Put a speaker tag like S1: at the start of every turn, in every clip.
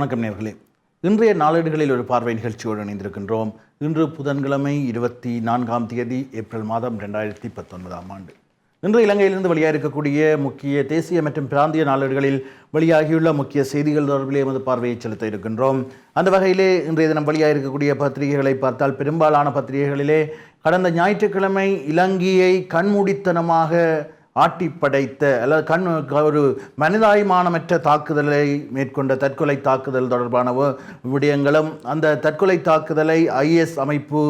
S1: வணக்கம் நேர்களே. இன்றைய நாளேடுகளில் ஒரு பார்வை நிகழ்ச்சியோடு இணைந்திருக்கின்றோம். இன்று புதன்கிழமை இருபத்தி நான்காம் தேதி ஏப்ரல் மாதம் ரெண்டாயிரத்தி பத்தொன்பதாம் ஆண்டு. இன்று இலங்கையிலிருந்து வெளியாக இருக்கக்கூடிய முக்கிய தேசிய மற்றும் பிராந்திய நாளேடுகளில் வெளியாகியுள்ள முக்கிய செய்திகள் தொடர்பில் எமது பார்வையை செலுத்த இருக்கின்றோம். அந்த வகையிலே இன்றைய தினம் வெளியாக இருக்கக்கூடிய பத்திரிகைகளை பார்த்தால் பெரும்பாலான பத்திரிகைகளிலே கடந்த ஞாயிற்றுக்கிழமை இலங்கையை கண்மூடித்தனமாக ஆட்டி படைத்த அல்லது கண் ஒரு மனிதாபிமானமற்ற தாக்குதலை மேற்கொண்ட தற்கொலை தாக்குதல் தொடர்பான விடயங்களும் அந்த தற்கொலை தாக்குதலை ஐஎஸ் அமைப்பு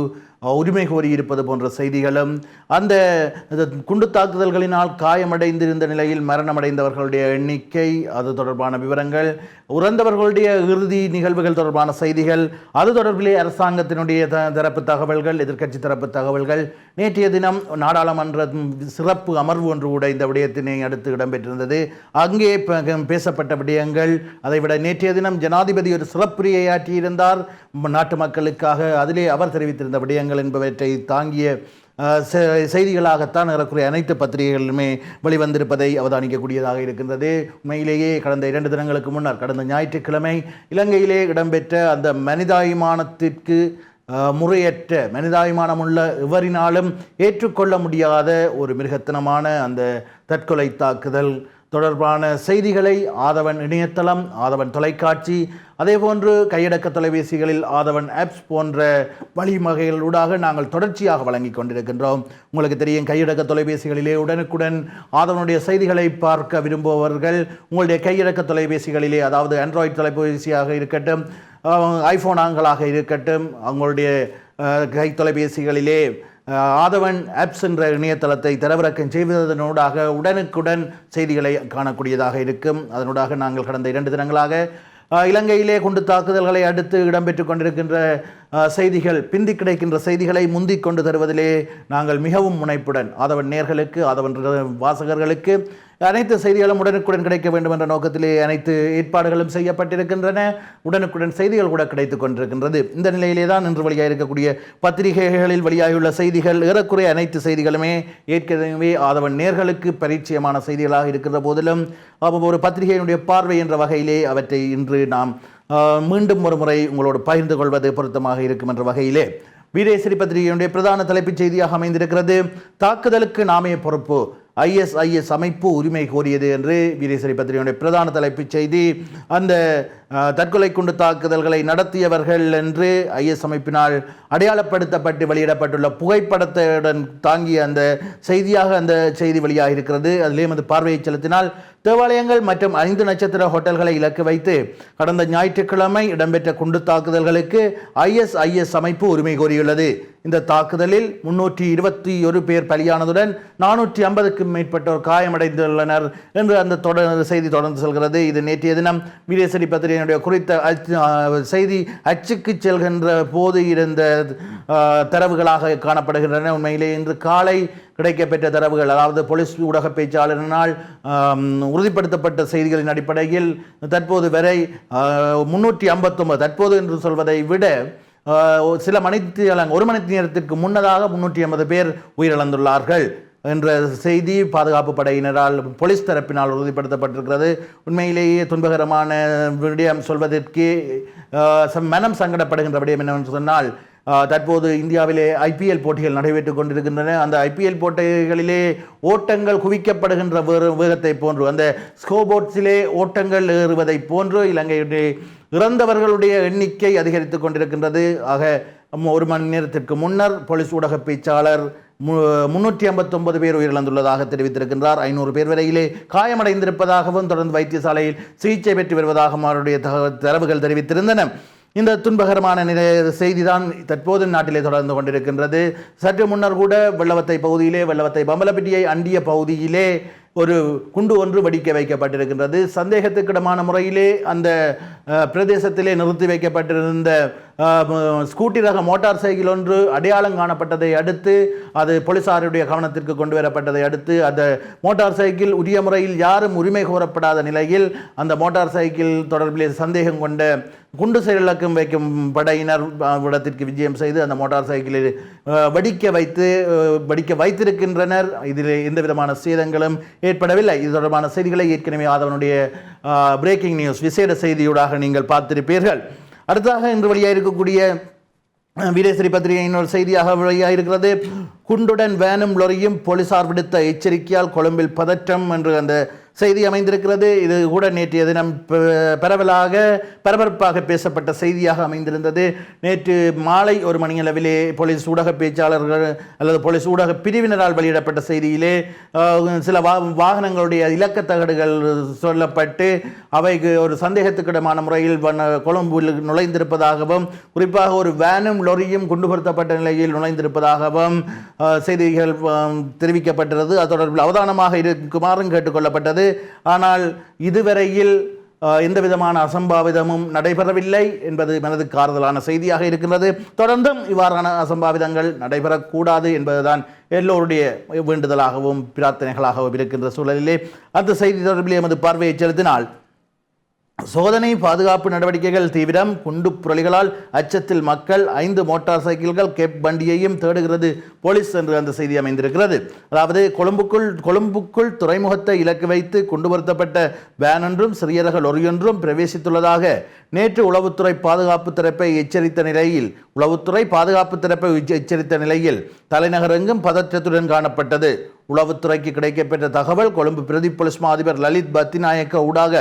S1: உரிமை கோரியிருப்பது போன்ற செய்திகளும் அந்த குண்டு தாக்குதல்களினால் காயமடைந்திருந்த நிலையில் மரணமடைந்தவர்களுடைய எண்ணிக்கை அது தொடர்பான விவரங்கள் உறந்தவர்களுடைய இறுதி நிகழ்வுகள் தொடர்பான செய்திகள் அது தொடர்பிலே அரசாங்கத்தினுடைய த தரப்பு தகவல்கள் எதிர்க்கட்சி தரப்பு தகவல்கள். நேற்றைய தினம் நாடாளுமன்ற சிறப்பு அமர்வு ஒன்று கூட இந்த விடயத்தினை அடுத்து இடம்பெற்றிருந்தது. அங்கே பேசப்பட்ட விடயங்கள் அதைவிட நேற்றைய தினம் ஜனாதிபதி ஒரு சிறப்புரையாற்றியிருந்தார் ம- நாட்டு மக்களுக்காக அதிலே அவர் தெரிவித்திருந்த விடயங்கள் என்பவற்றை தாங்கிய செ- செய்திகளாகத்தான் ஏறக்குறைய அனைத்து பத்திரிகைகளுமே வெளிவந்திருப்பதை அவதானிக்கக்கூடியதாக இருக்கின்றது. உண்மையிலேயே கடந்த இரண்டு தினங்களுக்கு முன்னர் கடந்த ஞாயிற்றுக்கிழமை இலங்கையிலே இடம்பெற்ற அந்த மனிதாபிமானத்திற்கு முறையற்ற மனிதாபிமானமுள்ள எவரினாலும் ஏற்றுக்கொள்ள முடியாத ஒரு மிருகத்தனமான அந்த தற்கொலை தாக்குதல் தொடர்பான செய்திகளை ஆதவன் இணையதளம் ஆதவன் தொலைக்காட்சி அதேபோன்று கையடக்க தொலைபேசிகளில் ஆதவன் ஆப்ஸ் போன்ற வழிமகைகளூடாக நாங்கள் தொடர்ச்சியாக வழங்கி கொண்டிருக்கின்றோம். உங்களுக்கு தெரியும் கையடக்க தொலைபேசிகளிலே உடனுக்குடன் ஆதவனுடைய செய்திகளை பார்க்க விரும்புபவர்கள் உங்களுடைய கையடக்க தொலைபேசிகளிலே அதாவது ஆண்ட்ராய்டு தொலைபேசியாக இருக்கட்டும் ஐஃபோனாங்களாக இருக்கட்டும் அவங்களுடைய கை தொலைபேசிகளிலே ஆதவன் ஆப்ஸ் என்ற இணையதளத்தை தரவிறக்கம் செய்வதனூடாக உடனுக்குடன் செய்திகளை காணக்கூடியதாக இருக்கும். அதனூடாக நாங்கள் கடந்த இரண்டு தினங்களாக இலங்கையிலே குண்டு தாக்குதல்களை அடுத்து இடம்பெற்று கொண்டிருக்கின்ற அஹ், செய்திகள் பிந்தி கிடைக்கின்ற செய்திகளை முந்திக் கொண்டு தருவதிலே நாங்கள் மிகவும் முனைப்புடன். அதவன் நேர்களுக்கு அதவன் வாசகர்களுக்கு அனைத்து செய்திகளும் உடனுக்குடன் கிடைக்க வேண்டும் என்ற நோக்கத்திலே அனைத்து ஏற்பாடுகளும் செய்யப்பட்டிருக்கின்றன. உடனுக்குடன் செய்திகள் கூட கிடைத்துக் கொண்டிருக்கின்றது. இந்த நிலையிலே தான் இன்று வெளியாக இருக்கக்கூடிய பத்திரிகைகளில் வெளியாகியுள்ள செய்திகள் ஏறக்குறைய அனைத்து செய்திகளுமே ஏற்கனவே ஆதவன் நேர்களுக்கு பரிச்சயமான செய்திகளாக இருக்கின்ற போதிலும் ஒரு பத்திரிகையினுடைய பார்வை என்ற வகையிலே அவற்றை இன்று நாம் மீண்டும் ஒரு முறை உங்களோடு பகிர்ந்து கொள்வது பொருத்தமாக இருக்கும் என்ற வகையிலே. வீரேசரி பத்திரிகையினுடைய பிரதான தலைப்புச் செய்தியாக அமைந்திருக்கிறது. தாக்குதலுக்கு நாமே பொறுப்பு. ஐஎஸ்ஐஎஸ் அமைப்பு உரிமை கோரியது என்று வீரேஸ்வரி பத்திரிகையுடைய பிரதான தலைப்புச் செய்தி. அந்த தற்கொலை குண்டு தாக்குதல்களை நடத்தியவர்கள் என்று ஐஎஸ் அமைப்பினால் அடையாளப்படுத்தப்பட்டு வெளியிடப்பட்டுள்ள புகைப்படத்துடன் தாங்கிய அந்த செய்தியாக அந்த செய்தி வெளியாக இருக்கிறது அதிலேயும் அந்த பார்வையை செலுத்தினால் தேவாலயங்கள் மற்றும் ஐந்து நட்சத்திர ஹோட்டல்களை இலக்கு வைத்து கடந்த ஞாயிற்றுக்கிழமை இடம்பெற்ற குண்டு தாக்குதல்களுக்கு ஐஎஸ்ஐஎஸ் அமைப்பு உரிமை கோரியுள்ளது. இந்த தாக்குதலில் முன்னூற்றி இருபத்தி ஒரு பேர் பலியானதுடன் நானூற்றி ஐம்பதுக்கும் மேற்பட்டோர் காயமடைந்துள்ளனர் என்று அந்த தொடர் செய்தி தொடர்ந்து செல்கிறது. இது நேற்றைய தினம் வீரேசரி என்னுடைய குறித்த செய்தி அச்சுக்கு செல்கின்ற போது இருந்த தரவுகளாக காணப்படுகின்றன. உண்மையிலே இன்று காலை கிடைக்கப்பெற்ற தரவுகள் அதாவது போலீஸ் ஊடக பேச்சாளரினால் உறுதிப்படுத்தப்பட்ட செய்திகளின் அடிப்படையில் தற்போது வரை முன்னூற்றி ஐம்பத்தொன்பது தற்போது என்று சொல்வதை விட சில மணி ஒரு மணி நேரத்திற்கு முன்னதாக முன்னூற்றி ஐம்பது பேர் உயிரிழந்துள்ளார்கள். என்ற செய்தி பாதுகாப்பு படையினரால் போலீஸ் தரப்பினால் உறுதிப்படுத்தப்பட்டிருக்கிறது. உண்மையிலேயே துன்பகரமான விடயம் சொல்வதற்கு சம் மனம் சங்கடப்படுகின்ற விடயம் என்னவென்று சொன்னால் தற்போது இந்தியாவிலே ஐபிஎல் போட்டிகள் நடைபெற்றுக் கொண்டிருக்கின்றன. அந்த ஐபிஎல் போட்டிகளிலே ஓட்டங்கள் குவிக்கப்படுகின்ற வேறு வேகத்தை போன்று அந்த ஸ்கோபோர்ட்ஸிலே ஓட்டங்கள் ஏறுவதை போன்று இலங்கையுடைய இறந்தவர்களுடைய எண்ணிக்கை அதிகரித்துக் கொண்டிருக்கின்றது. ஆக ஒரு மணி நேரத்திற்கு முன்னர் போலீஸ் ஊடக பேச்சாளர் முன்னூற்றி ஐம்பத்தொன்பது பேர் உயிரிழந்துள்ளதாக தெரிவித்திருக்கின்றார். ஐநூறு பேர் வரையிலே காயமடைந்திருப்பதாகவும் தொடர்ந்து வைத்தியசாலையில் சிகிச்சை பெற்று வருவதாகவும் அவருடைய தரவுகள் தெரிவித்திருந்தன. இந்த துன்பகரமான நிலை செய்திதான் தற்போது நாட்டிலே தொடர்ந்து கொண்டிருக்கின்றது. சற்று முன்னர் கூட வெள்ளவத்தை பகுதியிலே வெள்ளவத்தை பம்பலப்பிட்டியை அண்டிய பகுதியிலே ஒரு குண்டு ஒன்று வடிக்க வைக்கப்பட்டிருக்கின்றது. சந்தேகத்துக்கிடமான முறையிலே அந்த பிரதேசத்திலே நிறுத்தி வைக்கப்பட்டிருந்த ஸ்கூட்டி ரக மோட்டார் சைக்கிள் ஒன்று அடையாளம் காணப்பட்டதை அடுத்து அது போலீசாருடைய கவனத்திற்கு கொண்டு வரப்பட்டதை அடுத்து அந்த மோட்டார் சைக்கிள் உரிய முறையில் யாரும் உரிமை கோரப்படாத நிலையில் அந்த மோட்டார் சைக்கிள் தொடர்பிலே சந்தேகம் கொண்ட குண்டு செயலக்கம் வைக்கும் படையினர் இடத்திற்கு விஜயம் செய்து அந்த மோட்டார் சைக்கிளில் வடிக்க வைத்து வடிக்க வைத்திருக்கின்றனர். இதில் எந்த விதமான சேதங்களும் ஏற்படவில்லை. இது தொடர்பான செய்திகளை ஏற்கனவே ஆதவனுடைய பிரேக்கிங் நியூஸ் விசேட செய்தியூடாக நீங்கள் பார்த்திருப்பீர்கள். அடுத்ததாக இன்று வெளியாக இருக்கக்கூடிய வீரேஸ்வரி பத்திரிகை இன்னொரு செய்தியாக வெளியாக இருக்கிறது. குண்டுடன் வேனும் லொரியும் போலீசார் விடுத்த எச்சரிக்கையால் கொழும்பில் பதற்றம் என்று அந்த செய்தி அமைந்திருக்கிறது. இது கூட நேற்றைய தினம் பரவலாக பரபரப்பாக பேசப்பட்ட செய்தியாக அமைந்திருந்தது. நேற்று மாலை ஒரு மணியளவிலே போலீஸ் ஊடக பேச்சாளர்கள் அல்லது போலீஸ் ஊடக பிரிவினரால் வெளியிடப்பட்ட செய்தியிலே சில வா வாகனங்களுடைய இலக்கத் தகடுகள் சொல்லப்பட்டு அவைக்கு ஒரு சந்தேகத்துக்கிடமான முறையில் வன கொழும்பில் நுழைந்திருப்பதாகவும் குறிப்பாக ஒரு வேனும் லொரியும் குண்டுபடுத்தப்பட்ட நிலையில் நுழைந்திருப்பதாகவும் செய்திகள் தெரிவிக்கப்பட்டிருந்தது. அது தொடர்பில் அவதானமாக இருக்குமாறும் கேட்டுக்கொள்ளப்பட்டது. ஆனால் இதுவரையில் எந்த விதமான அசம்பாவிதமும் நடைபெறவில்லை என்பது மனதுக்கு ஆறுதலான செய்தியாக இருக்கின்றது. தொடர்ந்தும் இவ்வாறான அசம்பாவிதங்கள் நடைபெறக்கூடாது என்பதுதான் எல்லோருடைய வேண்டுதலாகவும் பிரார்த்தனைகளாகவும் இருக்கின்ற சூழலிலே. அந்த செய்தி தொடர்பில் எமது பார்வையை செலுத்தினால் சோதனை பாதுகாப்பு நடவடிக்கைகள் தீவிரம் குண்டு புரளிகளால் அச்சத்தில் மக்கள் ஐந்து மோட்டார் சைக்கிள்கள் கேப் வண்டியையும் தேடுகிறது. போலீஸ் என்று அந்த செய்தி அமைந்திருக்கிறது. அதாவது கொழும்புக்குள் கொழும்புக்குள் துறைமுகத்தை இலக்கு வைத்து கொண்டு வருத்தப்பட்ட வேன் ஒன்றும் சிறிய ரக லொரியொன்றும் பிரவேசித்துள்ளதாக நேற்று உளவுத்துறை பாதுகாப்பு திறப்பை எச்சரித்த நிலையில் உளவுத்துறை பாதுகாப்பு திறப்பை எச்சரித்த நிலையில் தலைநகர் எங்கும் பதற்றத்துடன் காணப்பட்டது. உளவுத்துறைக்கு கிடைக்கப்பெற்ற தகவல் கொழும்பு பிரதி போலீஸ் மா அதிபர் லலித் பத்திநாயக்க ஊடாக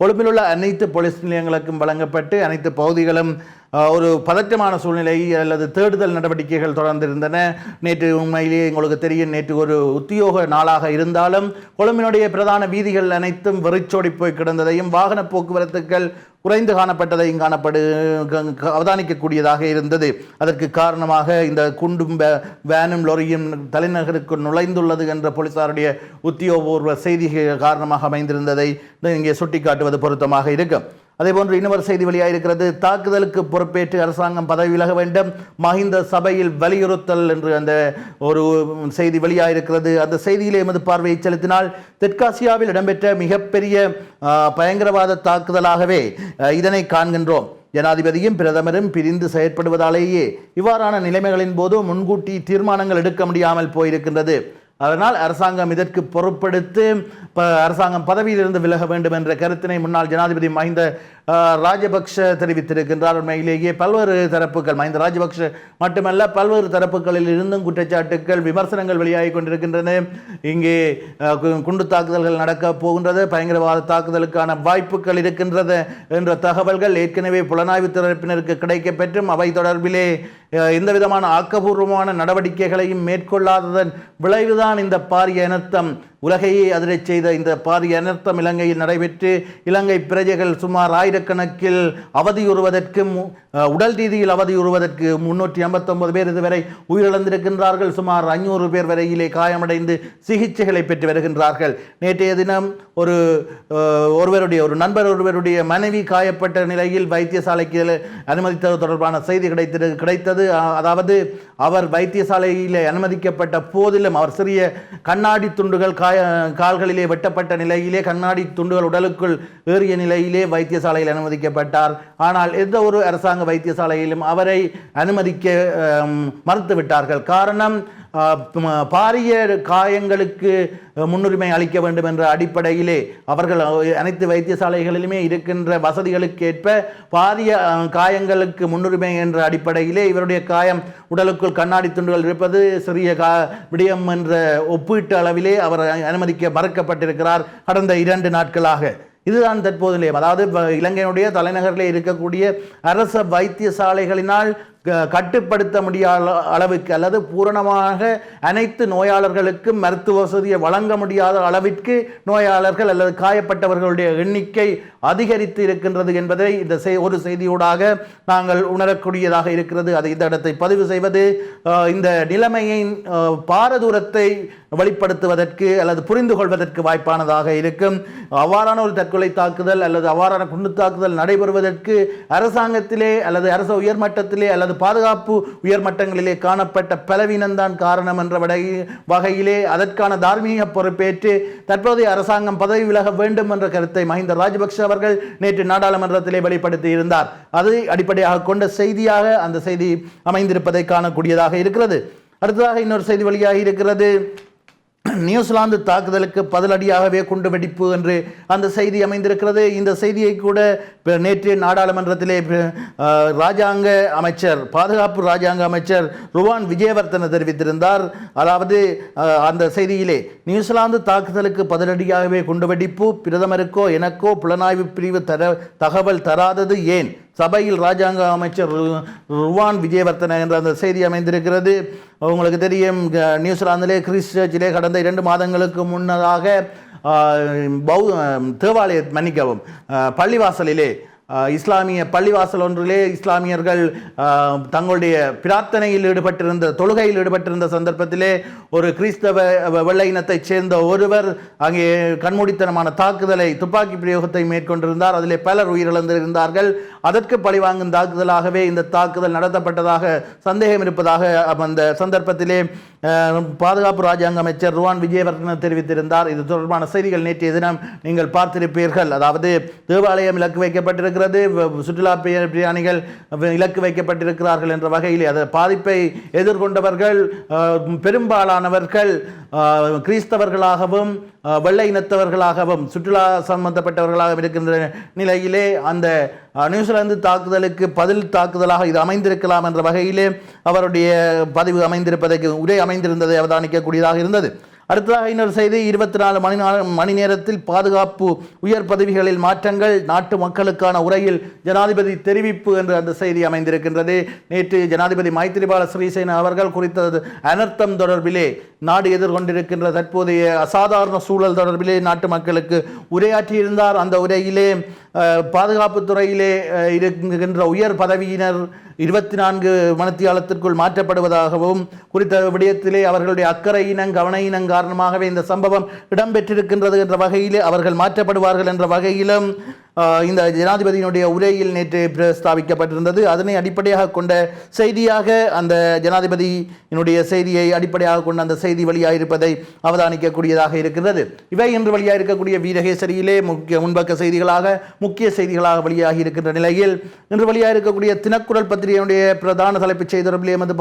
S1: கொழும்பில் உள்ள அனைத்து போலீஸ் நிலையங்களுக்கும் வழங்கப்பட்டு அனைத்து பகுதிகளும் ஒரு பதற்றமான சூழ்நிலை அல்லது தேடுதல் நடவடிக்கைகள் தொடர்ந்திருந்தன. நேற்று உண்மையிலேயே உங்களுக்கு தெரியும் நேற்று ஒரு உத்தியோக நாளாக இருந்தாலும் கொழும்பினுடைய பிரதான வீதிகள் அனைத்தும் வெறிச்சோடி போய் கிடந்ததையும் வாகன போக்குவரத்துக்கள் குறைந்து காணப்பட்டதையும் காணப்படு க- அவதானிக்கக்கூடியதாக இருந்தது. அதற்கு காரணமாக இந்த குண்டும் வே- வேனும் லொரியும் தலைநகருக்கு நுழைந்துள்ளது என்ற போலீசாருடைய உத்தியோகபூர்வ செய்தி காரணமாக அமைந்திருந்ததை இங்கே சுட்டிக்காட்டுவது பொருத்தமாக இருக்கும். அதேபோன்று இன்னொரு செய்தி வெளியாக இருக்கிறது தாக்குதலுக்கு பொறுப்பேற்று அரசாங்கம் பதவி விலக வேண்டும். மஹிந்த சபையில் வலியுறுத்தல் என்று அந்த ஒரு செய்தி வெளியாக இருக்கிறது அந்த செய்தியிலே எமது பார்வையை செலுத்தினால் தெற்காசியாவில் இடம்பெற்ற மிகப்பெரிய பயங்கரவாத தாக்குதலாகவே இதனை காண்கின்றோம். ஜனாதிபதியும் பிரதமரும் பிரிந்து செயற்படுவதாலேயே இவ்வாறான நிலைமைகளின் போது முன்கூட்டி தீர்மானங்கள் எடுக்க முடியாமல் போயிருக்கின்றது. அதனால் அரசாங்கம் இதற்கு பொருட்படுத்து ப அரசாங்கம் பதவியிலிருந்து விலக வேண்டும் என்ற கருத்தினை முன்னாள் ஜனாதிபதி மஹிந்த ராஜபக்ஷ தெரிவித்திருக்கின்றார். உண்மையிலேயே பல்வேறு தரப்புகள் மஹிந்த ராஜபக்ஷ மட்டுமல்ல பல்வேறு தரப்புகளில் இருந்தும் குற்றச்சாட்டுகள் விமர்சனங்கள் வெளியாகி கொண்டிருக்கின்றன. இங்கே குண்டு தாக்குதல்கள் நடக்க போகின்றது பயங்கரவாத தாக்குதலுக்கான வாய்ப்புகள் இருக்கின்றது என்ற தகவல்கள் ஏற்கனவே புலனாய்வு தரப்பினருக்கு கிடைக்கப்பெற்றும். அவை தொடர்பிலே எந்த விதமான ஆக்கபூர்வமான நடவடிக்கைகளையும் மேற்கொள்ளாததன் விளைவுதான் இந்த பாரிய இனத்தம் உலகையே அதிரச் செய்த இந்த பாரிய அனர்த்தம் இலங்கையில் நடைபெற்று இலங்கை பிரஜைகள் சுமார் ஆயிரக்கணக்கில் அவதியுறுவதற்கும் உடல் ரீதியில் அவதியுறுவதற்கு முன்னூற்றி ஐம்பத்தொன்பது பேர் இதுவரை உயிரிழந்திருக்கின்றார்கள். சுமார் ஐநூறு பேர் வரையிலே காயமடைந்து சிகிச்சைகளை பெற்று வருகின்றார்கள். நேற்றைய தினம் ஒரு ஒருவருடைய ஒரு நண்பர் ஒருவருடைய மனைவி காயப்பட்ட நிலையில் வைத்தியசாலைக்கு அனுமதித்தது தொடர்பான செய்தி கிடைத்தது. கிடைத்தது அதாவது அவர் வைத்தியசாலையில் அனுமதிக்கப்பட்ட போதிலும் அவர் சிறிய கண்ணாடி துண்டுகள் காய கால்களிலே வெட்டப்பட்ட நிலையிலே கண்ணாடி துண்டுகள் உடலுக்குள் ஏறிய நிலையிலே வைத்தியசாலையில் அனுமதிக்கப்பட்டார். ஆனால் எந்த ஒரு அரசாங்க வைத்தியசாலையிலும் அவரை அனுமதிக்க மறுத்துவிட்டார்கள். காரணம் பாரிய காயங்களுக்கு முன்னுரிமை அளிக்க வேண்டும் என்ற அடிப்படையிலே அவர்கள் அனைத்து வைத்தியசாலைகளிலுமே இருக்கின்ற வசதிகளுக்கேற்ப பாரிய காயங்களுக்கு முன்னுரிமை என்ற அடிப்படையிலே இவருடைய காயம் உடலுக்குள் கண்ணாடி துண்டுகள் இருப்பது சிறிய கா விடயம் என்ற ஒப்பீட்டு அளவிலே அவர் அனுமதிக்க மறுக்கப்பட்டிருக்கிறார் கடந்த இரண்டு நாட்களாக. இதுதான் தற்போது நிலையம் அதாவது இலங்கையினுடைய தலைநகரில் இருக்கக்கூடிய அரச வைத்தியசாலைகளினால் கட்டுப்படுத்த முடியாத அளவுக்கு அல்லது பூரணமாக அனைத்து நோயாளர்களுக்கும் மருத்துவ வசதியை வழங்க முடியாத அளவிற்கு நோயாளர்கள் அல்லது காயப்பட்டவர்களுடைய எண்ணிக்கை அதிகரித்து இருக்கின்றது என்பதை இந்த செய் ஒரு செய்தியூடாக நாங்கள் உணரக்கூடியதாக இருக்கிறது. அதை இந்த இடத்தை பதிவு செய்வது இந்த நிலைமையின் பாரதூரத்தை வெளிப்படுத்துவதற்கு அல்லது புரிந்து கொள்வதற்கு வாய்ப்பானதாக இருக்கும். அவ்வாறான ஒரு தற்கொலை தாக்குதல் அல்லது அவ்வாறான குண்டு தாக்குதல் நடைபெறுவதற்கு அரசாங்கத்திலே அல்லது அரச உயர்மட்டத்திலே அல்லது பாதுகாப்பு உயர்மட்டங்களிலே காணப்பட்ட பலவீனம்தான் காரணம் என்ற வடை வகையிலே அதற்கான தார்மீக பொறுப்பேற்று தற்போதைய அரசாங்கம் பதவி விலக வேண்டும் என்ற கருத்தை மஹிந்த ராஜபக்ஷ அவர்கள் நேற்று நாடாளுமன்றத்திலே வெளிப்படுத்தி இருந்தார் அதை அடிப்படையாக கொண்ட செய்தியாக அந்த செய்தி அமைந்திருப்பதை காணக்கூடியதாக இருக்கிறது. அடுத்ததாக இன்னொரு செய்தி வெளியாகி இருக்கிறது. நியூசிலாந்து தாக்குதலுக்கு பதிலடியாகவே குண்டு வெடிப்பு என்று அந்த செய்தி அமைந்திருக்கிறது. இந்த செய்தியை கூட நேற்று நாடாளுமன்றத்திலே ராஜாங்க அமைச்சர் பாதுகாப்பு ராஜாங்க அமைச்சர் ருவான் விஜயவர்தன தெரிவித்திருந்தார். அதாவது அந்த செய்தியிலே நியூசிலாந்து தாக்குதலுக்கு பதிலடியாகவே குண்டுவெடிப்பு பிரதமருக்கோ எனக்கோ புலனாய்வு பிரிவு தர தகவல் தராதது ஏன்? சபையில் ராஜாங்க அமைச்சர் ருவான் விஜயவர்த்தன என்ற அந்த செய்தி அமைந்திருக்கிறது. உங்களுக்கு தெரியும் நியூசிலாந்திலே நியூசிலாந்திலே கிறிஸ்டர்ச்சிலே கடந்த இரண்டு மாதங்களுக்கு முன்னதாக பௌ தேவாலய மன்னிக்கவும் பள்ளிவாசலிலே இஸ்லாமிய பள்ளிவாசல் ஒன்றிலே இஸ்லாமியர்கள் தங்களுடைய பிரார்த்தனையில் ஈடுபட்டிருந்த தொழுகையில் ஈடுபட்டிருந்த சந்தர்ப்பத்திலே ஒரு கிறிஸ்தவ வெள்ளை இனத்தைச் சேர்ந்த ஒருவர் அங்கே கண்மூடித்தனமான தாக்குதலை துப்பாக்கி பிரயோகத்தை மேற்கொண்டிருந்தார். அதிலே பலர் உயிரிழந்திருந்தார்கள். அதற்கு பழிவாங்கும் தாக்குதலாகவே இந்த தாக்குதல் நடத்தப்பட்டதாக சந்தேகம் இருப்பதாக அந்த சந்தர்ப்பத்திலே பாதுகாப்பு ராஜாங்க அமைச்சர் ருவான் விஜயவர்தன தெரிவித்திருந்தார். இது தொடர்பான செய்திகள் நேற்றைய தினம் நீங்கள் பார்த்திருப்பீர்கள். அதாவது தேவாலயம் இலக்கு வைக்கப்பட்டிருக்கிறது. வ- சுற்றுலா பிரிய- பிரயாணிகள் இலக்கு வைக்கப்பட்டிருக்கிறார்கள் என்ற வகையில். அதை பாதிப்பை எதிர்கொண்டவர்கள் பெரும்பாலானவர்கள் கிறிஸ்தவர்களாகவும் வெள்ளை இனத்தவர்களாகவும் சுற்றுலா சம்பந்தப்பட்டவர்களாகவும் இருக்கின்ற நிலையிலே அந்த நியூசிலாந்து தாக்குதலுக்கு பதில் தாக்குதலாக இது அமைந்திருக்கலாம் என்ற வகையிலே அவருடைய பதிவு அமைந்திருப்பதற்கு உரை அமைந்திருந்ததை அவதானிக்கக்கூடியதாக இருந்தது. அடுத்ததாக இன்னொரு செய்தி இருபத்தி நாலு மணி மணி நேரத்தில் பாதுகாப்பு உயர் பதவிகளில் மாற்றங்கள் நாட்டு மக்களுக்கான உரையில் ஜனாதிபதி தெரிவிப்பு என்று அந்த செய்தி அமைந்திருக்கின்றது. நேற்று ஜனாதிபதி மைத்திரிபால சிறிசேன அவர்கள் குறித்த அனர்த்தம் தொடர்பிலே நாடு எதிர்கொண்டிருக்கின்ற தற்போதைய அசாதாரண சூழல் தொடர்பிலே நாட்டு மக்களுக்கு உரையாற்றியிருந்தார். அந்த உரையிலே பாதுகாப்புத்துறையிலே துறையிலே இருக்கின்ற உயர் பதவியினர் இருபத்தி நான்கு மணித்தியாலத்திற்குள் மாற்றப்படுவதாகவும் குறித்த விடயத்திலே அவர்களுடைய அக்கறையினம் கவனையினம் காரணமாகவே இந்த சம்பவம் இடம்பெற்றிருக்கின்றது என்ற வகையிலே அவர்கள் மாற்றப்படுவார்கள் என்ற வகையிலும் இந்த ஜனாதிபதியினுடைய உரையில் நேற்று பிரஸ்தாபிக்கப்பட்டிருந்தது. அதனை அடிப்படையாக கொண்ட செய்தியாக அந்த ஜனாதிபதியினுடைய செய்தியை அடிப்படையாக கொண்ட அந்த செய்தி வழியாக இருப்பதை அவதானிக்கக்கூடியதாக இருக்கிறது. இவை இன்று வழியாக இருக்கக்கூடிய வீரகேசரியிலே முக்கிய முன்பக்க செய்திகளாக முக்கிய செய்திகளாக வெளியாகி இருக்கின்ற நிலையில் இன்று வழியாக இருக்கக்கூடிய தினக்குரல் பத்திரிகையினுடைய பிரதான தலைப்புச் செய்தி தொடர்பில் எமது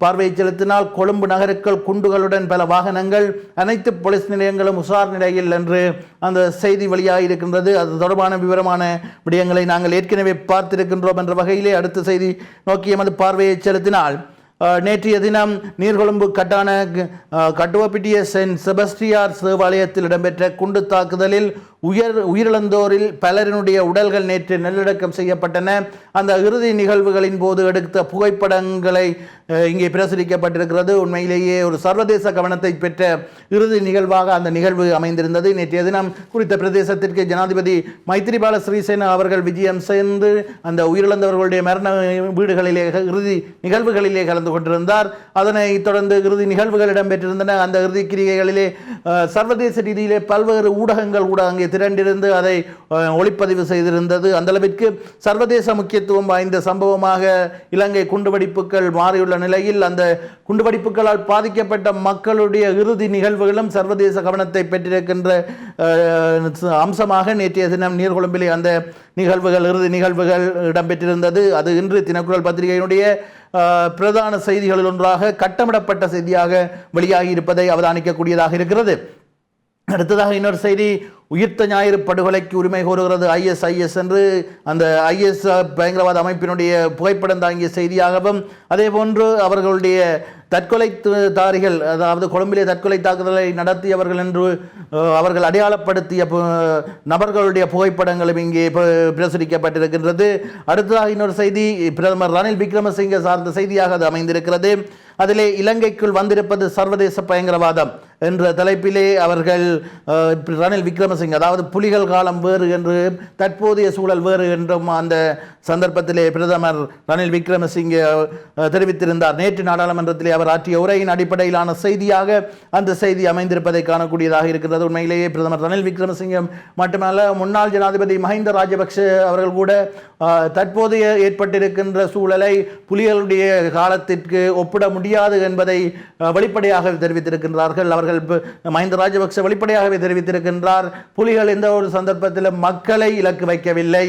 S1: பார்வை பார்வையை செலுத்தினால் கொழும்பு நகருக்குள் குண்டுகளுடன் பல வாகனங்கள் அனைத்து போலீஸ் நிலையங்களும் உசார் நிலையில் என்று அந்த செய்தி வெளியாக இருக்கின்றது அது தொடர்பான விவரமான விடயங்களை நாங்கள் ஏற்கனவே பார்த்திருக்கின்றோம் என்ற வகையிலே அடுத்த செய்தி நோக்கி எமது பார்வையை செலுத்தினால் நேற்றைய தினம் நீர்கொழும்பு கட்டான கட்டுவப்பிட்டிய சென்ட் செபஸ்டியார் தேவாலயத்தில் இடம்பெற்ற குண்டு தாக்குதலில் உயர் உயிரிழந்தோரில் பலரினுடைய உடல்கள் நேற்று நல்லடக்கம் செய்யப்பட்டன. அந்த இறுதி நிகழ்வுகளின் போது எடுத்த புகைப்படங்களை இங்கே பிரசுரிக்கப்பட்டிருக்கிறது. உண்மையிலேயே ஒரு சர்வதேச கவனத்தை பெற்ற இறுதி நிகழ்வாக அந்த நிகழ்வு அமைந்திருந்தது. நேற்றைய தினம் குறித்த பிரதேசத்திற்கு ஜனாதிபதி மைத்திரிபால ஸ்ரீசேனா அவர்கள் விஜயம் சென்று அந்த உயிரிழந்தவர்களுடைய மரண வீடுகளிலே இறுதி நிகழ்வுகளிலே கலந்து கொண்டிருந்தார். அதனைத் தொடர்ந்து இறுதி நிகழ்வுகள் இடம்பெற்றிருந்தன. அந்த இறுதி கிரிகைகளிலே சர்வதேச ரீதியிலே பல்வேறு ஊடகங்கள் கூட அங்கே திரண்டிருந்து அதை ஒளிப்பதிவு செய்திருந்தது. அந்த அளவிற்கு சர்வதேச முக்கியத்துவம் வாய்ந்த சம்பவமாக இலங்கை குண்டுவெடிப்புகள் மாறியுள்ள நிலையில் அந்த குண்டுவெடிப்புகளால் பாதிக்கப்பட்ட மக்களுடைய இறுதி நிகழ்வுகளும் சர்வதேச கவனத்தை பெற்றிருக்கின்ற அம்சமாக நேற்றைய தினம் நீர்கொழும்பிலே அந்த நிகழ்வுகள் இறுதி நிகழ்வுகள் இடம்பெற்றிருந்தது. அது இன்று தினக்குரல் பத்திரிகையினுடைய பிரதான செய்திகளில் ஒன்றாக கட்டமிடப்பட்ட செய்தியாக வெளியாகி இருப்பதை அவதானிக்கக்கூடியதாக இருக்கிறது. அடுத்ததாக இன்னொரு செய்தி உயிர்த்த ஞாயிறு படுகொலைக்கு உரிமை கோருகிறது ஐஎஸ்ஐஎஸ் என்று. அந்த ஐஎஸ் பயங்கரவாத அமைப்பினுடைய புகைப்படம் தாங்கிய செய்தியாகவும் அதே போன்று அவர்களுடைய தற்கொலை தாரிகள் அதாவது கொழும்பிலே தற்கொலை தாக்குதலை நடத்தியவர்கள் என்று அவர்கள் அடையாளப்படுத்திய பு- நபர்களுடைய புகைப்படங்களும் இங்கே பிரசுரிக்கப்பட்டிருக்கின்றது. அடுத்ததாக இன்னொரு செய்தி பிரதமர் ரணில் விக்ரமசிங்க சார்ந்த செய்தியாக அது அமைந்திருக்கிறது. அதிலே இலங்கைக்குள் வந்திருப்பது சர்வதேச பயங்கரவாதம். என்ற தலைப்பிலே அவர்கள் ரணில் விக்ரமசிங்க அதாவது புலிகள் காலம் வேறு என்று தற்போதைய சூழல் வேறு என்றும் அந்த சந்தர்ப்பத்திலே பிரதமர் ரணில் விக்ரமசிங்கே தெரிவித்திருந்தார். நேற்று நாடாளுமன்றத்திலே அவர் ஆற்றிய உரையின் அடிப்படையிலான செய்தியாக அந்த செய்தி அமைந்திருப்பதை காணக்கூடியதாக இருக்கிறது. உண்மையிலேயே பிரதமர் ரணில் விக்ரமசிங்கம் மட்டுமல்ல முன்னாள் ஜனாதிபதி மஹிந்த ராஜபக்ஷ அவர்கள் கூட தற்போதைய ஏற்பட்டிருக்கின்ற சூழலை புலிகளுடைய காலத்திற்கு ஒப்பிட முடியாது என்பதை வெளிப்படையாக தெரிவித்திருக்கின்றார்கள். அவர் அவர்கள் மஹிந்த ராஜபக்ச வெளிப்படையாகவே தெரிவித்திருக்கின்றார் புலிகள் எந்த ஒரு சந்தர்ப்பத்திலும் மக்களை இலக்கு வைக்கவில்லை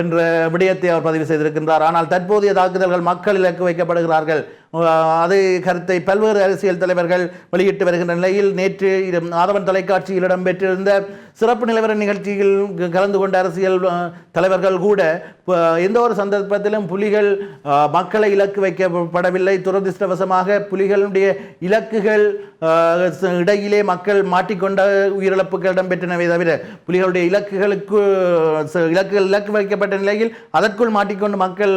S1: என்ற விடயத்தை அவர் பதிவு செய்திருக்கின்றார். ஆனால் தற்போதைய தாக்குதல்கள் மக்கள் இலக்கு வைக்கப்படுகிறார்கள். அது கருத்தை பல்வேறு அரசியல் தலைவர்கள் வெளியிட்டு வருகின்ற நிலையில் நேற்று இது ஆதவன் தொலைக்காட்சியில் இடம்பெற்றிருந்த சிறப்பு நிலவர நிகழ்ச்சியில் கலந்து கொண்ட அரசியல் தலைவர்கள் கூட எந்த ஒரு சந்தர்ப்பத்திலும் புலிகள் மக்களை இலக்கு வைக்கப்படவில்லை. துரதிருஷ்டவசமாக புலிகளுடைய இலக்குகள் இடையிலே மக்கள் மாட்டிக்கொண்ட உயிரிழப்புகள் இடம்பெற்றனவே தவிர புலிகளுடைய இலக்குகளுக்கு இலக்குகள் இலக்கு வைக்கப்பட்ட நிலையில் அதற்குள் மாட்டிக்கொண்டு மக்கள்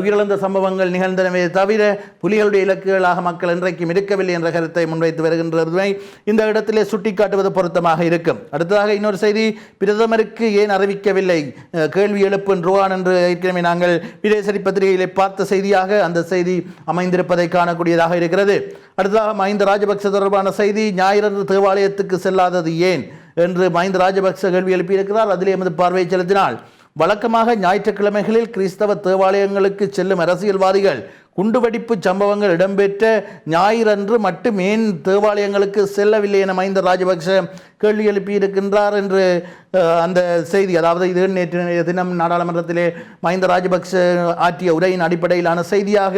S1: உயிரிழந்த சம்பவங்கள் நிகழ்ந்தனவே தவிர புலிகளுடைய இலக்குகளாக மக்கள் இன்றைக்கும் இருக்கவில்லை என்ற கருத்தை முன்வைத்து வருகின்றதை இந்த இடத்திலே சுட்டிக்காட்டுவது பொருத்தமாக இருக்கும். அடுத்ததாக இன்னொரு செய்தி பிரதமருக்கு ஏன் அறிவிக்கவில்லை? கேள்வி எழுப்பும் ருவான் என்று ஏற்கனவே நாங்கள் விதேசரி பத்திரிகையிலே பார்த்த செய்தியாக அந்த செய்தி அமைந்திருப்பதை காணக்கூடியதாக இருக்கிறது. அடுத்ததாக மஹிந்த ராஜபக்ச தொடர்பான செய்தி ஞாயிறன்று தேவாலயத்துக்கு செல்லாதது ஏன் என்று மஹிந்த ராஜபக்ச கேள்வி எழுப்பியிருக்கிறார். அதிலே எமது பார்வையை செலுத்தினால் வழக்கமாக ஞாயிற்றுக்கிழமைகளில் கிறிஸ்தவ தேவாலயங்களுக்கு செல்லும் அரசியல்வாதிகள் குண்டுவெடிப்பு சம்பவங்கள் இடம்பெற்ற ஞாயிறன்று மட்டும் ஏன் தேவாலயங்களுக்கு செல்லவில்லை என மஹிந்த ராஜபக்ஷ கேள்வி எழுப்பியிருக்கின்றார் என்று அந்த செய்தி அதாவது இது நேற்று தினம் நாடாளுமன்றத்திலே மஹிந்த ராஜபக்ஷ ஆற்றிய உரையின் அடிப்படையிலான செய்தியாக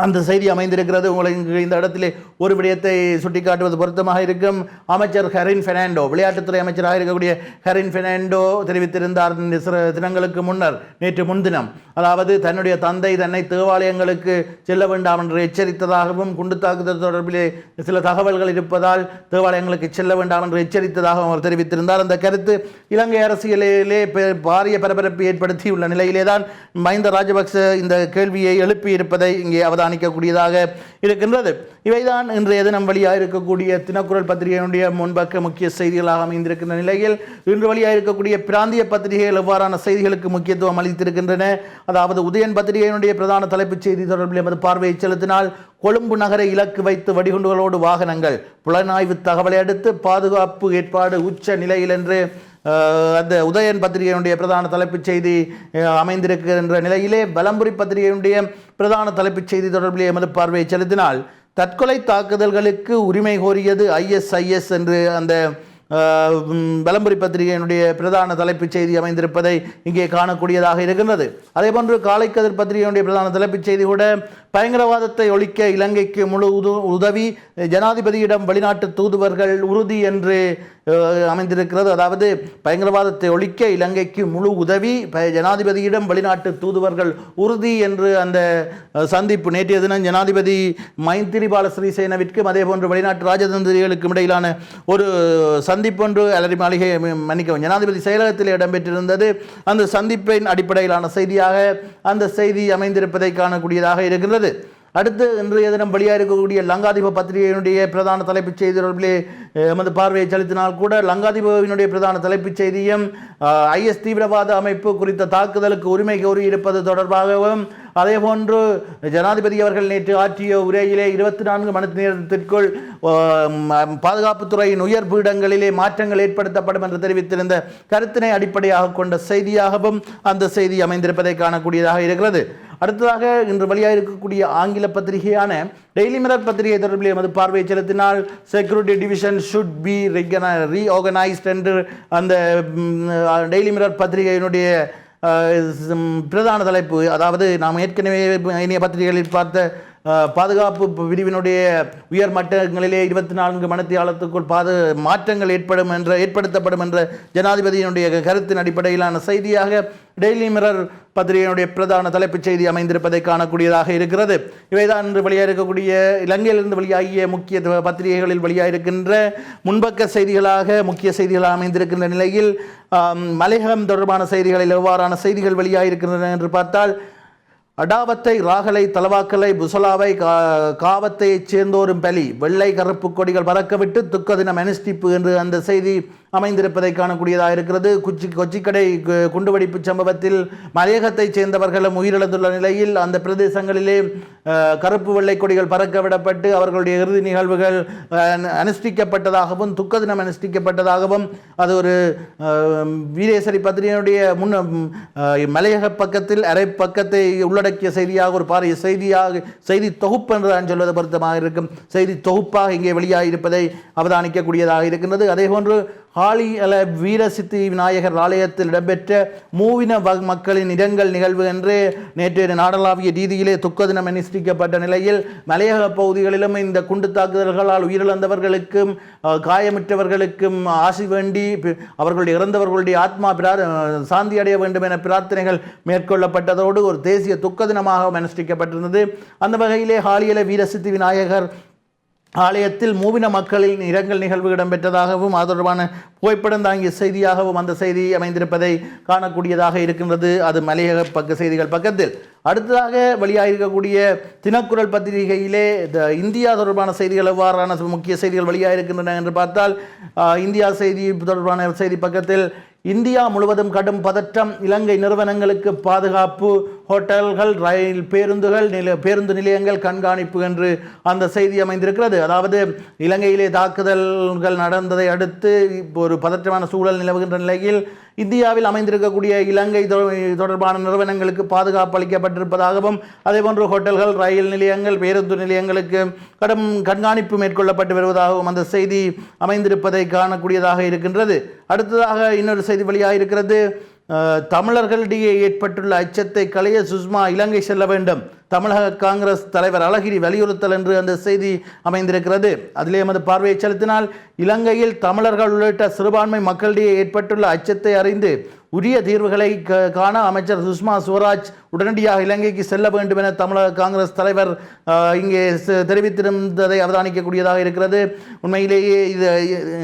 S1: அந்த செய்தி அமைந்திருக்கிறது. உங்களுக்கு இந்த இடத்திலே ஒரு விடயத்தை சுட்டிக்காட்டுவது பொருத்தமாக இருக்கும். அமைச்சர் ஹெரின் ஃபெர்னாண்டோ விளையாட்டுத்துறை அமைச்சராக இருக்கக்கூடிய ஹெரின் ஃபெர்னாண்டோ தெரிவித்திருந்தார். சில தினங்களுக்கு முன்னர் நேற்று முன்தினம். அதாவது தன்னுடைய தந்தை தன்னை தேவாலயங்களுக்கு செல்ல வேண்டாம் என்று எச்சரித்ததாகவும் குண்டு தாக்குதல் தொடர்பிலே சில தகவல்கள் இருப்பதால் தேவாலயங்களுக்கு செல்ல வேண்டாம் என்று எச்சரித்ததாகவும் அவர் தெரிவித்திருந்தார். அந்த கருத்து இலங்கை அரசியலிலே பெ- பாரிய பரபரப்பு ஏற்படுத்தியுள்ள நிலையிலே தான் மஹிந்த ராஜபக்ச இந்த கேள்வியை எழுப்பி இருப்பதை இங்கே அவதானிக்கக்கூடியதாக இருக்கின்றது. இவைதான் இன்றைய தினம் வழியாக இருக்கக்கூடிய தினக்குரல் பத்திரிகையினுடைய முன்பக்க முக்கிய செய்திகளாக அமைந்திருக்கின்ற நிலையில் இன்று வழியாக இருக்கக்கூடிய பிராந்திய பத்திரிகைகள் எவ்வாறான செய்திகளுக்கு முக்கியத்துவம் அளித்திருக்கின்றன? அதாவது உதயன் பத்திரிகையினுடைய பிரதான தலைப்புச் செய்தி தொடர்பில் எமது பார்வையை செலுத்தினால் கொழும்பு நகரை இலக்கு வைத்து வெடிகுண்டுகளோடு வாகனங்கள் புலனாய்வு தகவலை அடுத்து பாதுகாப்பு ஏற்பாடு உச்ச நிலையில் என்று அந்த உதயன் பத்திரிகையினுடைய பிரதான தலைப்புச் செய்தி அமைந்திருக்கின்ற நிலையிலே பலம்புரி பத்திரிகையினுடைய பிரதான தலைப்புச் செய்தி தொடர்பிலே எமது பார்வையை செலுத்தினால் தற்கொலை தாக்குதல்களுக்கு உரிமை கோரியது ஐஎஸ்ஐஎஸ் என்று அந்த விளம்பரி பத்திரிகையினுடைய பிரதான தலைப்புச் செய்தி அமைந்திருப்பதை இங்கே காணக்கூடியதாக இருக்கின்றது. அதேபோன்று காலைக்கதிர் பத்திரிகையினுடைய பிரதான தலைப்புச் செய்தி கூட பயங்கரவாதத்தை ஒழிக்க இலங்கைக்கு முழு உது உதவி ஜனாதிபதியிடம் வெளிநாட்டு தூதுவர்கள் உறுதி என்று அமைந்திருக்கிறது. அதாவது பயங்கரவாதத்தை ஒழிக்க இலங்கைக்கு முழு உதவி ஜனாதிபதியிடம் வெளிநாட்டு தூதுவர்கள் உறுதி என்று அந்த சந்திப்பு நேற்றைய தினம் ஜனாதிபதி மைத்திரிபால ஸ்ரீசேனவிற்கும் அதே போன்று வெளிநாட்டு ராஜதந்திரிகளுக்கும் இடையிலான ஒரு சந்தி சந்திப்பொன்று அலரி மாளிகை மன்னிக்கவும். ஜனாதிபதி செயலகத்தில் இடம்பெற்றிருந்தது அந்த சந்திப்பின் அடிப்படையிலான செய்தியாக அந்த செய்தி அமைந்திருப்பதை காணக்கூடியதாக இருக்கிறது அடுத்து இன்றைய தினம் வெளியாக இருக்கக்கூடிய லங்காதிப பத்திரிகையினுடைய பிரதான தலைப்புச் செய்தி தொடர்பிலே எமது பார்வையை செலுத்தினால் கூட லங்காதிபவினுடைய பிரதான தலைப்புச் செய்தியும் ஐஎஸ் தீவிரவாத அமைப்பு குறித்த தாக்குதலுக்கு உரிமை கோரியிருப்பது தொடர்பாகவும் அதே போன்று ஜனாதிபதி அவர்கள் நேற்று ஆற்றிய உரையிலே இருபத்தி நான்கு மணி நேரத்திற்குள் பாதுகாப்புத்துறையின் உயர் பீடங்களிலே மாற்றங்கள் ஏற்படுத்தப்படும் என்று தெரிவித்திருந்த கருத்தினை அடிப்படையாக கொண்ட செய்தியாகவும் அந்த செய்தி அமைந்திருப்பதை காணக்கூடியதாக இருக்கிறது. அடுத்ததாக இன்று வெளியாக இருக்கக்கூடிய ஆங்கில பத்திரிகையான டெய்லி மிரர் பத்திரிகை தொடர்பில் எமது பார்வையை செலுத்தினால் security division should be reorganised என்று அந்த டெய்லி மிரர் பத்திரிகையினுடைய பிரதான தலைப்பு. அதாவது நாம் ஏற்கனவே இனிய பத்திரிகைகளில் பார்த்த பாதுகாப்பு பிரிவினுடைய உயர் மட்டங்களிலே இருபத்தி நான்கு மணித்தியாலத்துக்குள் பாது மாற்றங்கள் ஏற்படும் என்ற ஏற்படுத்தப்படும் என்ற ஜனாதிபதியினுடைய கருத்தின் அடிப்படையிலான செய்தியாக டெய்லி மிரர் பத்திரிகையினுடைய பிரதான தலைப்புச் செய்தி அமைந்திருப்பதை காணக்கூடியதாக இருக்கிறது. இவைதான் இன்று வெளியாக இருக்கக்கூடிய இலங்கையிலிருந்து வெளியாகிய முக்கிய பத்திரிகைகளில் வழியாக இருக்கின்ற முன்பக்க செய்திகளாக முக்கிய செய்திகளாக அமைந்திருக்கின்ற நிலையில் மலையகம் தொடர்பான செய்திகளில் எவ்வாறான செய்திகள் வெளியாக இருக்கின்றன என்று பார்த்தால் அடாவத்தை ராகலை தலவாக்கலை புசலாவை கா- காவத்தையைச் சேர்ந்தோரும் பலி வெள்ளை கருப்பு கொடிகள் பறக்கவிட்டு துக்க தினம் அனுஷ்டிப்பு என்று அந்த செய்தி அமைந்திருப்பதை காணக்கூடியதாக இருக்கிறது. குச்சி கொச்சிக்கடை கு- குண்டுவெடிப்பு சம்பவத்தில் மலையகத்தைச் சேர்ந்தவர்களும் உயிரிழந்துள்ள நிலையில் அந்த பிரதேசங்களிலே கருப்பு வெள்ளை கொடிகள் பறக்க விடப்பட்டு அவர்களுடைய இறுதி நிகழ்வுகள் அனுஷ்டிக்கப்பட்டதாகவும் துக்க தினம் அனுஷ்டிக்கப்பட்டதாகவும் அது ஒரு வீரேஸ்வரி பத்திரிகையினுடைய முன்ன மலையக பக்கத்தில் அரை பக்கத்தை உள்ளடக்கிய செய்தியாக ஒரு பாரிய செய்தியாக செய்தி தொகுப்பு என்று நான் சொல்வது பொருத்தமாக இருக்கும். செய்தி தொகுப்பாக இங்கே வெளியாக இருப்பதை அவதானிக்கக்கூடியதாக இருக்கின்றது. அதே போன்று ஹாலியல வீரசித்தி விநாயகர் ஆலயத்தில் இடம்பெற்ற மூவின வ- மக்களின் இடங்கள் நிகழ்வு என்று நேற்று நாடளாவிய ரீதியிலே துக்க தினம் அனுஷ்டிக்கப்பட்ட நிலையில் மலையக பகுதிகளிலும் இந்த குண்டு தாக்குதல்களால் உயிரிழந்தவர்களுக்கும் காயமிட்டவர்களுக்கும் காயமுற்றவர்களுக்கும் ஆசி வேண்டி அவர்களுடைய இறந்தவர்களுடைய ஆத்மா பிரார் சாந்தி அடைய வேண்டும் என பிரார்த்தனைகள் மேற்கொள்ளப்பட்டதோடு ஒரு தேசிய துக்க தினமாக அனுஷ்டிக்கப்பட்டிருந்தது. அந்த வகையிலே ஹாலியல வீரசித்தி விநாயகர் ஆலயத்தில் மூவின மக்களின் இரங்கல் நிகழ்வு இடம்பெற்றதாகவும் அது தொடர்பான புகைப்படம் தாங்கிய செய்தியாகவும் அந்த செய்தி அமைந்திருப்பதை காணக்கூடியதாக இருக்கின்றது. அது மலையக பக்க செய்திகள் பக்கத்தில். அடுத்ததாக வெளியாகிருக்கக்கூடிய தினக்குரல் பத்திரிகையிலே இந்தியா தொடர்பான செய்திகள் எவ்வாறான முக்கிய செய்திகள் வெளியாகிருக்கின்றன என்று பார்த்தால் இந்தியா செய்தி தொடர்பான செய்தி பக்கத்தில் இந்தியா முழுவதும் கடும் பதற்றம். இலங்கை நிறுவனங்களுக்கு பாதுகாப்பு ஹோட்டல்கள் ரயில் பேருந்துகள் நில பேருந்து நிலையங்கள் கண்காணிப்பு என்று அந்த செய்தி அமைந்திருக்கிறது. அதாவது இலங்கையிலே தாக்குதல்கள் நடந்ததை அடுத்து இப்போ ஒரு பதற்றமான சூழல் நிலவுகின்ற நிலையில் இந்தியாவில் அமைந்திருக்கக்கூடிய இலங்கை தொ- தொடர்பான நிறுவனங்களுக்கு பாதுகாப்பு அளிக்கப்பட்டிருப்பதாகவும் அதேபோன்று ஹோட்டல்கள் ரயில் நிலையங்கள் பேருந்து நிலையங்களுக்கு கடும் கண்காணிப்பு மேற்கொள்ளப்பட்டு வருவதாகவும் அந்த செய்தி அமைந்திருப்பதை காணக்கூடியதாக இருக்கின்றது. அடுத்ததாக இன்னொரு செய்தி வெளியாக இருக்கிறது தமிழர்களிடையே ஏற்பட்டுள்ள அச்சத்தை களைய சுஷ்மா இலங்கை செல்ல வேண்டும். தமிழக காங்கிரஸ் தலைவர் அழகிரி வலியுறுத்தல் என்று அந்த செய்தி அமைந்திருக்கிறது. அதிலே எமது பார்வையை செலுத்தினால் இலங்கையில் தமிழர்கள் உள்ளிட்ட சிறுபான்மை மக்களிடையே ஏற்பட்டுள்ள அச்சத்தை அறிந்து உரிய தீர்வுகளை க- காண அமைச்சர் சுஷ்மா சுவராஜ் உடனடியாக இலங்கைக்கு செல்ல வேண்டும் என தமிழக காங்கிரஸ் தலைவர் இங்கே தெரிவித்திருந்ததை அவதானிக்கக்கூடியதாக இருக்கிறது. உண்மையிலேயே இது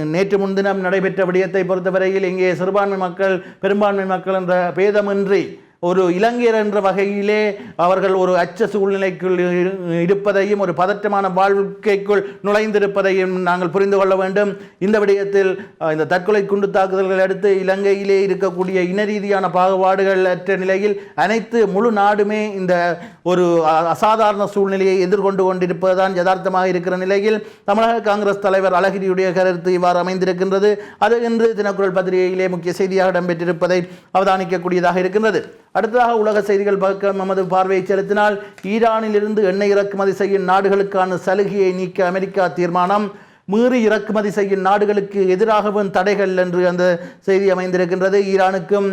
S1: நேற்று முன்தினம் நடைபெற்ற விடயத்தை பொறுத்தவரையில் இங்கே சிறுபான்மை மக்கள் பெரும்பான்மை மக்கள் என்ற பேதமின்றி ஒரு இளைஞர் என்ற வகையிலே அவர்கள் ஒரு அச்ச சூழ்நிலைக்குள் இரு- இருப்பதையும் ஒரு பதற்றமான வாழ்க்கைக்குள் நுழைந்திருப்பதையும் நாங்கள் புரிந்து கொள்ள வேண்டும். இந்த விடயத்தில் இந்த தற்கொலை குண்டு தாக்குதல்களை அடுத்து இலங்கையிலே இருக்கக்கூடிய இன ரீதியான பாகுபாடுகள் அற்ற நிலையில் அனைத்து முழு நாடுமே இந்த ஒரு அசாதாரண சூழ்நிலையை எதிர்கொண்டு கொண்டிருப்பதுதான் யதார்த்தமாக இருக்கிற நிலையில் தமிழக காங்கிரஸ் தலைவர் அழகிரியுடைய கருத்து இவ்வாறு அமைந்திருக்கின்றது. அது இன்று தினக்குரல் பத்திரிகையிலே முக்கிய செய்தியாக இடம்பெற்றிருப்பதை அவதானிக்கக்கூடியதாக இருக்கின்றது. அடுத்ததாக உலக செய்திகள் பக்கம் நமது பார்வையை செலுத்தினால் ஈரானிலிருந்து எண்ணெய் இறக்குமதி செய்யும் நாடுகளுக்கான சலுகையை நீக்க அமெரிக்கா தீர்மானம். மீறி இறக்குமதி செய்யும் நாடுகளுக்கு எதிராகவும் தடைகள் என்று அந்த செய்தி அமைந்திருக்கின்றது. ஈரானுக்கும்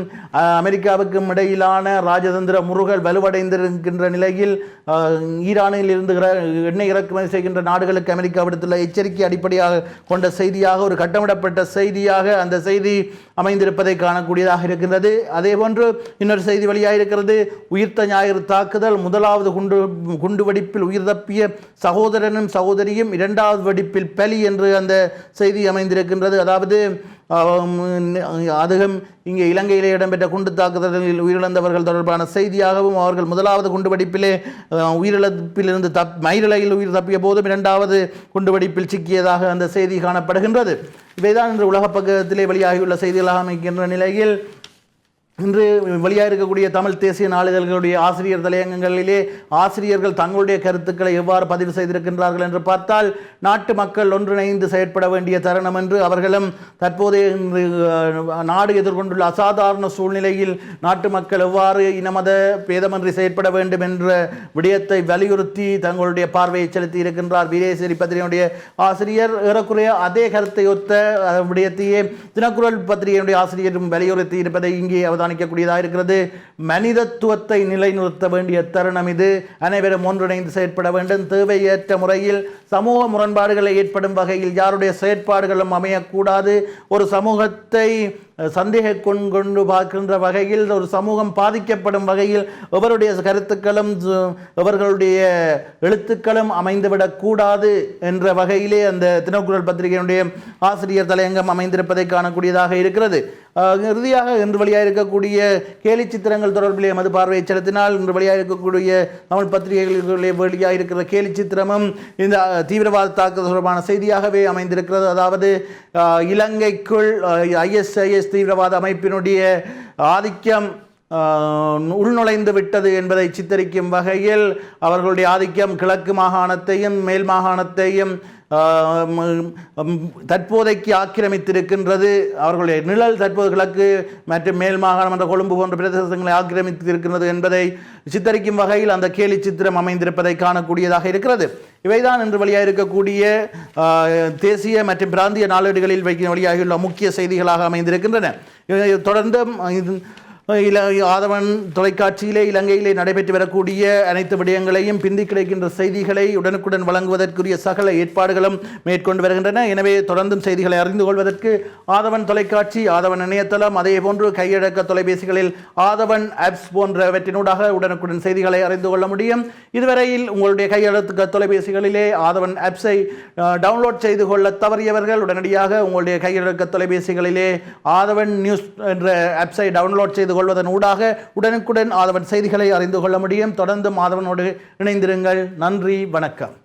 S1: அமெரிக்காவுக்கும் இடையிலான ராஜதந்திர முருகல் வலுவடைந்திருக்கின்ற நிலையில் ஈரானில் இருந்து எண்ணெய் இறக்குமதி செய்கின்ற நாடுகளுக்கு அமெரிக்கா விடுத்துள்ள எச்சரிக்கை அடிப்படையாக கொண்ட செய்தியாக ஒரு கட்டமிடப்பட்ட செய்தியாக அந்த செய்தி அமைந்திருப்பதை காணக்கூடியதாக இருக்கின்றது. அதேபோன்று இன்னொரு செய்தி வெளியாக இருக்கிறது. உயிர்த்த ஞாயிறு தாக்குதல் முதலாவது குண்டு குண்டு வெடிப்பில் உயிர் தப்பிய சகோதரனும் சகோதரியும் இரண்டாவது வெடிப்பில் பலி என்று அந்த செய்தி அமைந்திருக்கின்றது. அதாவது அதுவும் இங்கே இலங்கையிலே இடம்பெற்ற குண்டு தாக்குதலில் உயிரிழந்தவர்கள் தொடர்பான செய்தியாகவும் அவர்கள் முதலாவது குண்டுவெடிப்பிலே உயிரிழப்பிலிருந்து தப் மயிரிழையில் உயிர் தப்பிய போதும் இரண்டாவது குண்டுவெடிப்பில் சிக்கியதாக அந்த செய்தி காணப்படுகின்றது. இவைதான் இன்று உலக பக்கத்திலே வெளியாகியுள்ள செய்திகளாக அமைக்கின்ற நிலையில் இன்று வெளியாக இருக்கக்கூடிய தமிழ் தேசிய நாளிதழ்களுடைய ஆசிரியர் தலையங்கங்களிலே ஆசிரியர்கள் தங்களுடைய கருத்துக்களை எவ்வாறு பதிவு செய்திருக்கின்றார்கள் என்று பார்த்தால் நாட்டு மக்கள் ஒன்றிணைந்து செயற்பட வேண்டிய தருணம் என்று அவர்களும் தற்போதைய இன்று, நாடு எதிர்கொண்டுள்ள அசாதாரண சூழ்நிலையில் நாட்டு மக்கள் எவ்வாறு இனமத பேதமன்றி செயற்பட வேண்டும் என்ற விடயத்தை வலியுறுத்தி தங்களுடைய பார்வையை செலுத்தி இருக்கின்றார். வீரேஸ்வரி பத்திரிகையுடைய ஆசிரியர் ஏறக்குறைய அதே கருத்தை ஒத்த விடயத்தையே தினக்குரல் பத்திரிகையினுடைய ஆசிரியரும் வலியுறுத்தி இருப்பதை இங்கே அவதானிக்கக்கூடியதாக இருக்கிறது. மனிதத்துவத்தை நிலைநிறுத்த வேண்டிய தருணம் இது. அனைவரும் ஒன்றிணைந்து செயற்பட வேண்டும். தேவையற்ற முறையில் சமூக முரண்பாடுகளை ஏற்படும் வகையில் யாருடைய செயற்பாடுகளும் அமையக்கூடாது. ஒரு சமூகத்தை சந்தேக கொண் கொண்டு பார்க்கின்ற வகையில் ஒரு சமூகம் பாதிக்கப்படும் வகையில் எவருடைய கருத்துக்களும் சு- எழுத்துக்களும் அமைந்துவிடக்கூடாது என்ற வகையிலே அந்த தினக்குரல் பத்திரிகையினுடைய ஆசிரியர் தலையங்கம் அமைந்திருப்பதை காணக்கூடியதாக இருக்கிறது. இறுதியாக இன்று வழியாக இருக்கக்கூடிய கேலி சித்திரங்கள் தொடர்பிலே மது பார்வையை செலுத்தினால் இன்று வழியாக இருக்கக்கூடிய தமிழ் பத்திரிகைகளிலே வெளியாக இருக்கிற கேலி சித்திரமும் இந்த தீவிரவாத தாக்குதல் தொடர்பான செய்தியாகவே அமைந்திருக்கிறது. அதாவது இலங்கைக்குள் ஐஎஸ்ஐஎஸ் தீவிரவாத அமைப்பினுடைய ஆதிக்கம் ஆஹ், உள்நுழைந்து விட்டது என்பதை சித்தரிக்கும் வகையில் அவர்களுடைய ஆதிக்கம் கிழக்கு மாகாணத்தையும் மேல் மாகாணத்தையும் தற்போதைக்கு ஆக்கிரமித்திருக்கின்றது அவர்களுடைய நிழல் தற்போது கிழக்கு மற்றும் மேல் மாகாணம் என்ற கொழும்பு போன்ற பிரதேசங்களை ஆக்கிரமித்திருக்கின்றது என்பதை சித்தரிக்கும் வகையில் அந்த கேலி சித்திரம் அமைந்திருப்பதை காணக்கூடியதாக இருக்கிறது. இவைதான் இன்று வழியாக இருக்கக்கூடிய தேசிய மற்றும் பிராந்திய நாளேடுகளில் வைக்க வழியாகியுள்ள முக்கிய செய்திகளாக அமைந்திருக்கின்றன. தொடர்ந்தும் இல ஆதவன் தொலைக்காட்சியிலே இலங்கையிலே நடைபெற்று வரக்கூடிய அனைத்து விடயங்களையும் பிந்தி கிடைக்கின்ற செய்திகளை உடனுக்குடன் வழங்குவதற்குரிய சகல ஏற்பாடுகளும் மேற்கொண்டு வருகின்றன. எனவே தொடர்ந்தும் செய்திகளை அறிந்து கொள்வதற்கு ஆதவன் தொலைக்காட்சி ஆதவன் இணையதளம் அதே போன்று கையடக்க தொலைபேசிகளில் ஆதவன் ஆப்ஸ் போன்றவற்றினூடாக உடனுக்குடன் செய்திகளை அறிந்து கொள்ள முடியும். இதுவரையில் உங்களுடைய கையடக்க தொலைபேசிகளிலே ஆதவன் ஆப்ஸை டவுன்லோட் செய்து கொள்ள தவறியவர்கள் உடனடியாக உங்களுடைய கையடக்க தொலைபேசிகளிலே ஆதவன் நியூஸ் என்ற ஆப்ஸை டவுன்லோட் செய்து கொள்வதன் ஊடாக உடனுக்குடன் ஆதவன் செய்திகளை அறிந்து கொள்ள முடியும். தொடர்ந்து மாதவனோடு இணைந்திருங்கள். நன்றி வணக்கம்.